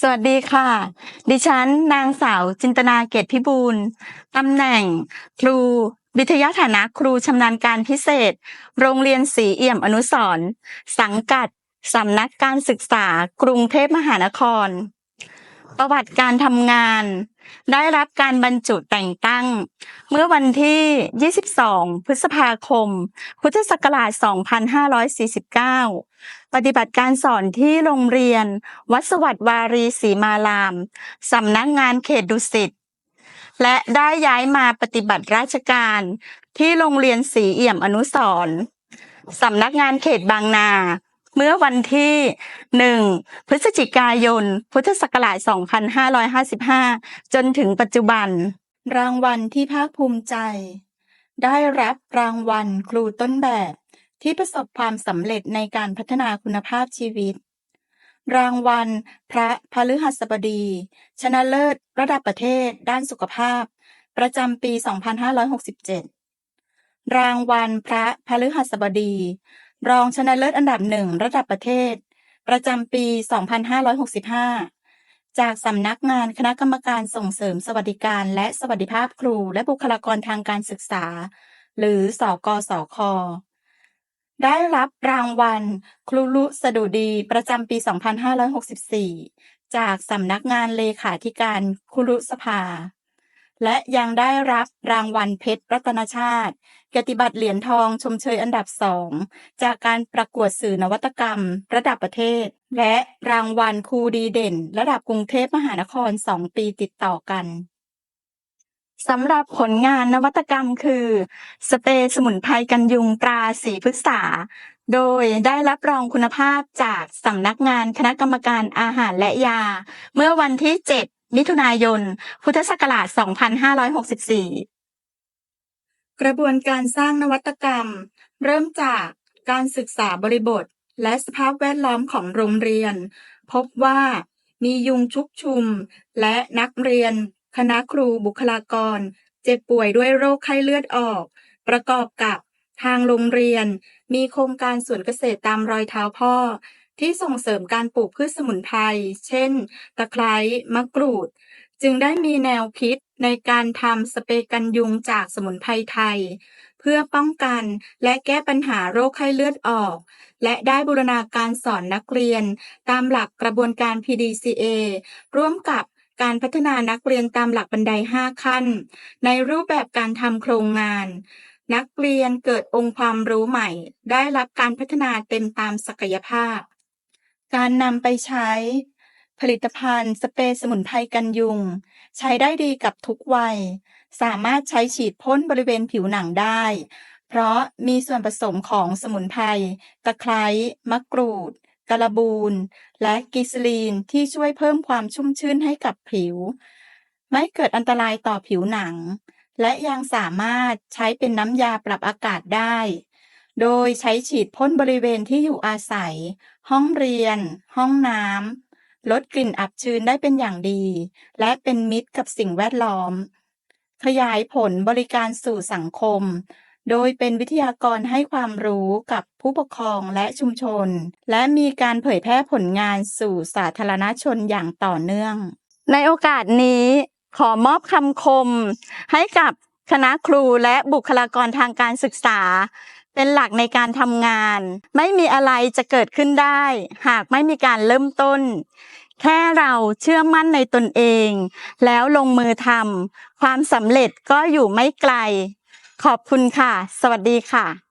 สวัสดีค่ะ ดิฉันนางสาวจินตนาเกตพิบูลตำแหน่ง ครู วิทยาฐานะครูชำนาญการพิเศษ โรงเรียนศรีเอี่ยมอนุสรณ์สังกัดสำนักการศึกษากรุงเทพมหานคร ประวัติการทำงาน ได้รับการบรรจุแต่งตั้ง เมื่อวันที่ 22 พฤษภาคม พุทธศักราช 2549 ปฏิบัติการสอนที่โรงเรียน วัดสวัสดวารีศรีมาราม สำนักงานเขตดุสิต และได้ย้ายมาปฏิบัติราชการที่โรงเรียนศรีเอี่ยมอนุสรสำนักงานเขตบางนา เมื่อวันที่ 1 พฤศจิกายน พุทธศักราช 2555 จนถึงปัจจุบัน รางวัลที่ภาคภูมิใจ ได้รับรางวัลครูต้นแบบ ที่ประสบความสำเร็จในการพัฒนาคุณภาพชีวิต รางวัล พระพฤหัสบดี ชนะเลิศระดับประเทศ ด้านสุขภาพ ประจำปี 2567 รางวัลพระพฤหัสบดี รองชนะเลิศอันดับหนึ่งระดับประเทศ ประจำปี 2565 จากสำนักงานคณะกรรมการส่งเสริมสวัสดิการ และสวัสดิภาพครู และบุคลากรทางการศึกษา หรือสกสค ได้รับรางวัล ครูลุสดุดีประจำปี 2564 จากสำนักงานเลขาธิการครูรุสภาและยังได้รับรางวัลเพชรรัตนชาติ กียรติบัตรเหรียญทองชมเชยอันดับสองจากการประกวดสื่อนวัตกรรม ระดับประเทศ และรางวัลครูดีเด่น ระดับกรุงเทพมหานครสองปีติดต่อกันสำหรับผลงานนวัตกรรมคือ สเปรย์สมุนไพรกันยุงตราสีพฤกษา โดยได้รับรองคุณภาพจากสำนักงานคณะกรรมการอาหารและยา เมื่อวันที่ 7 มิถุนายน พุทธศักราช 2564 กระบวนการสร้างนวัตกรรม เริ่มจากการศึกษาบริบท และสภาพแวดล้อมของโรงเรียน พบว่ามียุงชุกชุม และนักเรียน คณะครูบุคลากร เจ็บป่วยด้วยโรคไข้เลือดออก ประกอบกับทางโรงเรียน มีโครงการสวนเกษตรตามรอยเท้าพ่อ ที่ส่งเสริมการปลูกพืชสมุนไพร เช่น ตะไคร้มะกรูด จึงได้มีแนวคิด ในการทำสเปรย์กันยุงจากสมุนไพรไทย เพื่อป้องกันและแก้ปัญหาโรคไข้เลือดออก และได้บูรณาการสอนนักเรียน ตามหลักกระบวนการ PDCA ร่วมกับการพัฒนานักเรียนตามหลักบันได 5 ขั้น ในรูปแบบการทำโครงงาน นักเรียนเกิดองค์ความรู้ใหม่ ได้รับการพัฒนาเต็มตามศักยภาพ การนำไปใช้ ผลิตภัณฑ์สเปรย์สมุนไพรกันยุง ใช้ได้ดีกับทุกวัย สามารถใช้ฉีดพ่นบริเวณผิวหนังได้ เพราะมีส่วนผสมของสมุนไพรตะไคร้มะกรูดกระบูนและกิสลีนที่ช่วยเพิ่มความชุ่มชื่นให้กับผิว ไม่เกิดอันตรายต่อผิวหนัง และยังสามารถใช้เป็นน้ำยาปรับอากาศได้ โดยใช้ฉีดพ่นบริเวณที่อยู่อาศัย ห้องเรียน ห้องน้ำ ลดกลิ่นอับชื้นได้เป็นอย่างดี และเป็นมิตรกับสิ่งแวดล้อม ขยายผลบริการสู่สังคม โดยเป็นวิทยากรให้ความรู้กับผู้ปกครองและชุมชน และมีการเผยแพร่ผลงานสู่สาธารณชนอย่างต่อเนื่อง ในโอกาสนี้ขอมอบคำคมให้กับคณะครูและบุคลากรทางการศึกษา เป็นหลักในการทำงาน ไม่มีอะไรจะเกิดขึ้นได้ หากไม่มีการเริ่มต้น แค่เราเชื่อมั่นในตนเอง แล้วลงมือทำความสำเร็จก็อยู่ไม่ไกล ขอบคุณค่ะ สวัสดีค่ะ